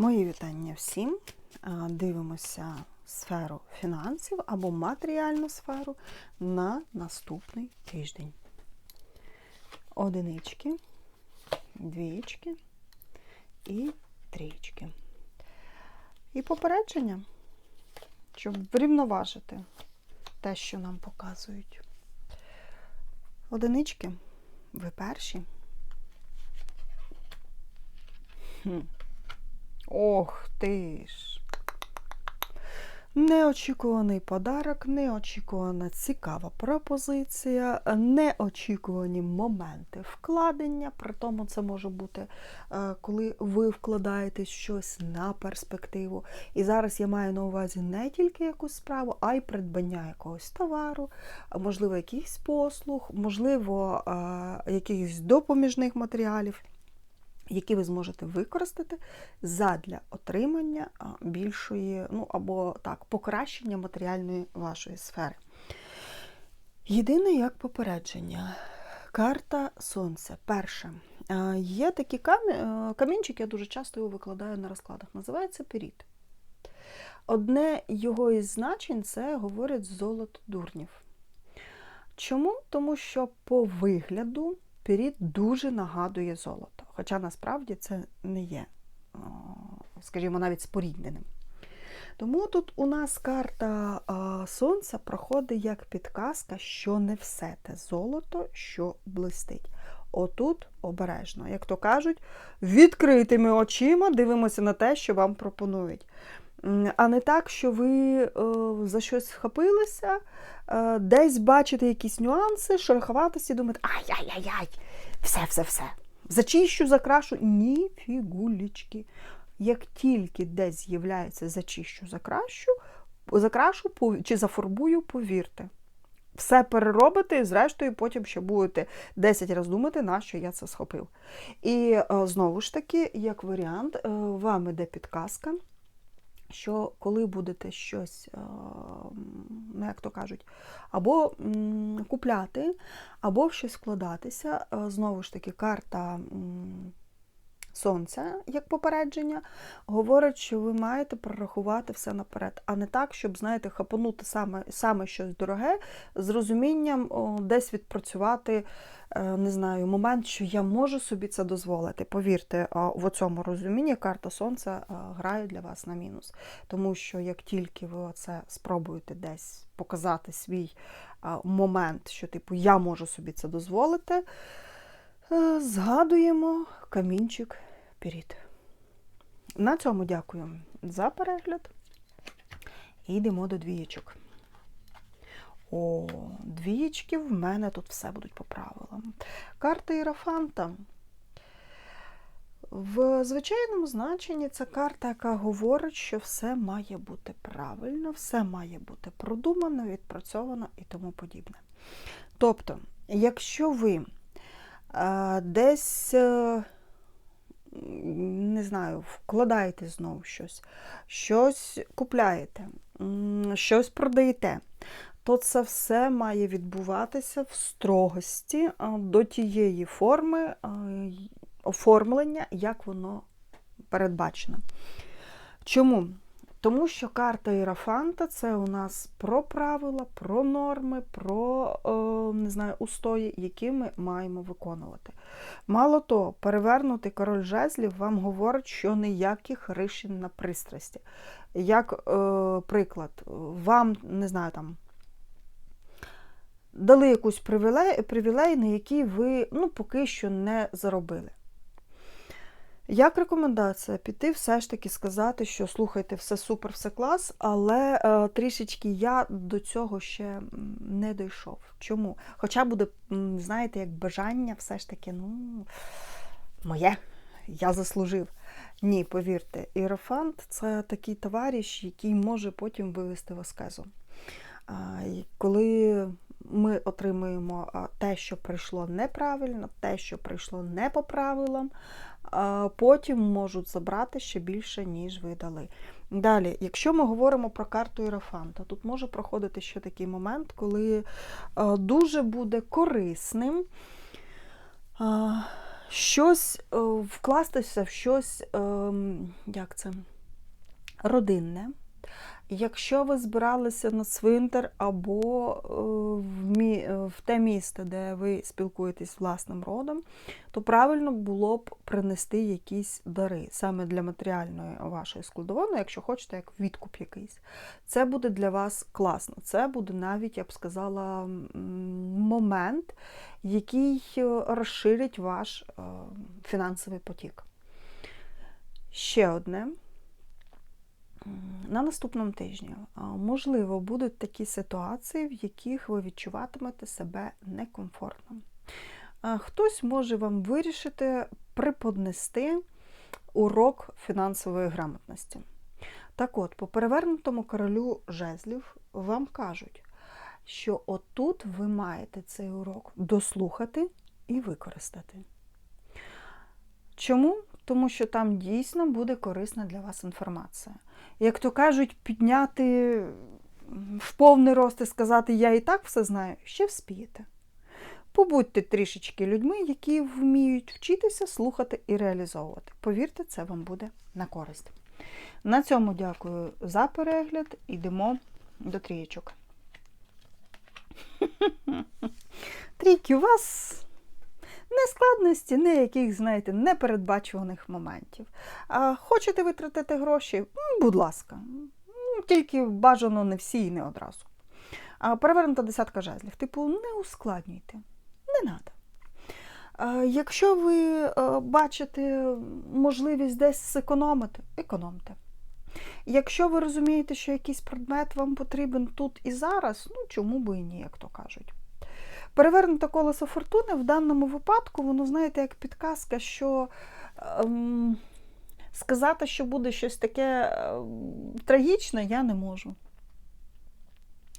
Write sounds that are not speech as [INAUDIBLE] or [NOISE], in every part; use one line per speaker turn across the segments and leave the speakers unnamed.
Мої вітання всім. Дивимося сферу фінансів або матеріальну сферу на наступний тиждень. Одинички, двічки і трічки. І попередження, щоб врівноважити те, що нам показують. Одинички, ви перші. Хм. Ох ти ж. Неочікуваний подарок, неочікувана цікава пропозиція, неочікувані моменти вкладення. При тому це може бути, е, коли ви вкладаєте щось на перспективу. І зараз я маю на увазі не тільки якусь справу, а й придбання якогось товару, можливо, якихось послуг, можливо, е, якихось допоміжних матеріалів які ви зможете використати задля отримання більшої, ну або так, покращення матеріальної вашої сфери. Єдине як попередження. Карта Сонця. Перше. Є такі камі... е, камінчики, я дуже часто його викладаю на розкладах. Називається періт. Одне його із значень це говорить золото дурнів. Чому? Тому що по вигляду періт дуже нагадує золото. Хоча насправді це не є, скажімо, навіть спорідненим. Тому тут у нас карта Сонця проходить як підказка, що не все те золото, що блистить. Отут обережно, як то кажуть, відкритими очима дивимося на те, що вам пропонують. А не так, що ви е, за щось схопилися, е, десь бачите якісь нюанси, шероховатості, думаєте, ай-яй-яй-яй, все-все-все. Зачищу, закрашу. Ні, фігулічки. Як тільки десь з'являється зачищу, закрашу, закрашу чи зафарбую, повірте. Все переробите, і зрештою потім ще будете 10 разів думати, на що я це схопив. І е, знову ж таки, як варіант, вам іде підказка, що коли будете щось, е, ну як то кажуть, або купляти, або щось вкладатися, е, знову ж таки, карта Сонця, як попередження, говорить, що ви маєте прорахувати все наперед, а не так, щоб, знаєте, хапанути саме, саме щось дороге, з розумінням о, десь відпрацювати, е, не знаю, момент, що я можу собі це дозволити. Повірте, в цьому розумінні карта Сонця грає для вас на мінус. Тому що як тільки ви це спробуєте десь показати свій момент, що типу я можу собі це дозволити, згадуємо камінчик перід. На цьому дякую за перегляд. І йдемо до двієчок. О, двієчки в мене тут все будуть по правилам. Карта Ірафанта. В звичайному значенні це карта, яка говорить, що все має бути правильно, все має бути продумано, відпрацьовано і тому подібне. Тобто, якщо ви е, десь, е, не знаю, вкладаєте знову щось, щось купляєте, щось продаєте, то це все має відбуватися в строгості до тієї форми оформлення, як воно передбачено. Чому? Тому що карта Ірафанта це у нас про правила, про норми, про е, не знаю, устої, які ми маємо виконувати. Мало того, перевернутий король жезлів вам говорить, що ніяких рішень на пристрасті. Як е, приклад, вам не знаю там. Дали якусь привілей, привілей, на який ви ну, поки що не заробили. Як рекомендація піти все ж таки сказати, що слухайте, все супер, все клас, але е, трішечки я до цього ще не дійшов. Чому? Хоча буде, знаєте, як бажання, все ж таки, ну, моє, я заслужив. Ні, повірте, іерофант це такий товариш, який може потім вивести в аскезу. Коли ми отримуємо те, що прийшло неправильно, те, що прийшло не по правилам, потім можуть забрати ще більше, ніж ви дали. Далі, якщо ми говоримо про карту Іерофанта, тут може проходити ще такий момент, коли дуже буде корисним. щось е, вкластися в щось, ем, як це, родинне. Якщо ви збиралися на цвинтар або е, в, мі... е, в те місто, де ви спілкуєтесь з власним родом, то правильно було б принести якісь дари саме для матеріальної вашої складової, якщо хочете, як відкуп якийсь. Це буде для вас класно. Це буде навіть, я б сказала, момент, який е, розширить ваш фінансовий потік. Ще одне. На наступному тижні можливо будуть такі ситуації, в яких ви відчуватимете себе некомфортно. Хтось може вам вирішити преподнести урок фінансової грамотності. Так от, по перевернутому королю жезлів вам кажуть, що отут ви маєте цей урок дослухати і використати. Чому? Тому що там дійсно буде корисна для вас інформація. Як то кажуть, підняти в повний рост і сказати Я і так все знаю, ще вспієте. Побудьте трішечки людьми, які вміють вчитися, слухати і реалізовувати. Повірте, це вам буде на користь. На цьому дякую за перегляд. Йдемо до трієчок. [LAUGHS] Трійки, у вас не складності, не яких, знаєте, непередбачуваних моментів. А хочете витратити гроші? Будь ласка. Тільки бажано не всі і не одразу. А перевернута десятка жезлів. Типу, не ускладнюйте. Не треба. Якщо ви е, бачите можливість десь зекономити, економте. Якщо ви розумієте, що якийсь предмет вам потрібен тут і зараз, ну чому би і ні, як то кажуть. Перевернуте колесо фортуни в даному випадку, воно, знаєте, як підказка, що ем, сказати, що буде щось таке ем, трагічне, я не можу.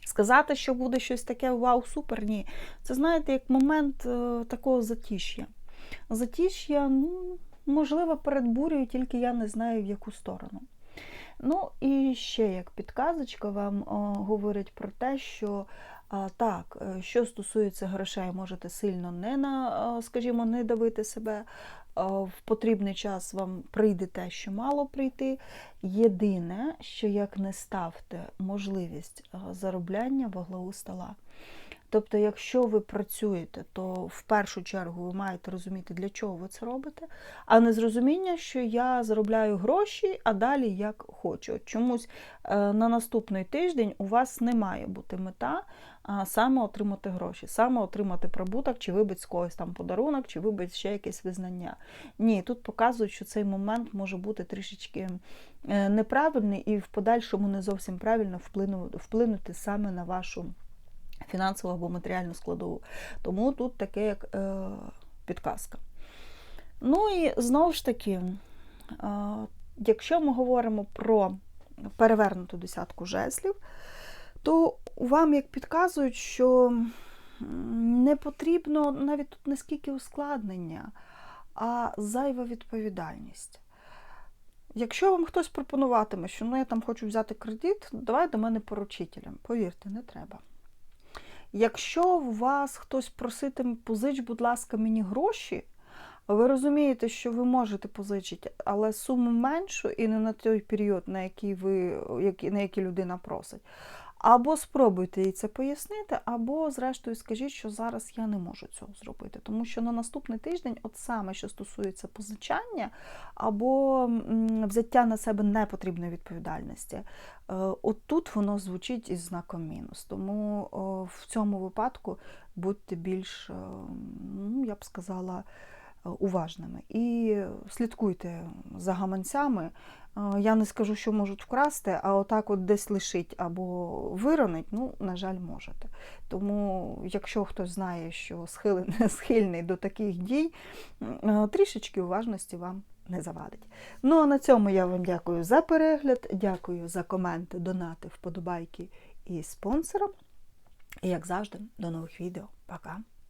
Сказати, що буде щось таке вау, супер, ні. Це, знаєте, як момент е, такого затіш'я. Затіш'я, ну, можливо, перед бурею, тільки я не знаю, в яку сторону. Ну, і ще як підказочка вам о, говорить про те, що а, так, е, що стосується грошей, можете сильно не на, скажімо, не давити себе. В потрібний час вам прийде те, що мало прийти. Єдине, що як не ставте можливість заробляння вуглеу стола. Тобто, якщо ви працюєте, то в першу чергу ви маєте розуміти, для чого ви це робите, а не зрозуміння, що я заробляю гроші, а далі як хочу. Чомусь е, на наступний тиждень у вас не має бути мета саме отримати гроші, саме отримати прибуток, чи вибити з когось там подарунок, чи вибити ще якесь визнання. Ні, тут показують, що цей момент може бути трішечки е, неправильний і в подальшому не зовсім правильно вплину- вплинути саме на вашу фінансову або матеріальну складову. Тому тут таке як е, підказка. Ну і знову ж таки, е, якщо ми говоримо про перевернуту десятку жезлів, то вам як підказують, що не потрібно навіть тут не скільки ускладнення, а зайва відповідальність. Якщо вам хтось пропонуватиме, що ну, я там хочу взяти кредит, давай до мене поручителем. Повірте, не треба. Якщо у вас хтось проситиме, позич, будь ласка, мені гроші, ви розумієте, що ви можете позичити, але суму меншу і не на той період, на який ви, на який людина просить. Або спробуйте їй це пояснити, або, зрештою, скажіть, що зараз я не можу цього зробити. Тому що на наступний тиждень, от саме що стосується позичання або взяття на себе непотрібної відповідальності, е, от тут воно звучить із знаком мінус. Тому в цьому випадку будьте більш, е, ну, я б сказала, уважними. І слідкуйте за гаманцями. Е, Я не скажу, що можуть вкрасти, а отак от десь лишить або виронить, ну, на жаль, можете. Тому, якщо хтось знає, що схилений, [LAUGHS] схильний до таких дій, е, трішечки уважності вам не завадить. Ну, а на цьому я вам дякую за перегляд, дякую за коменти, донати, вподобайки і спонсорам. І, як завжди, до нових відео. Пока!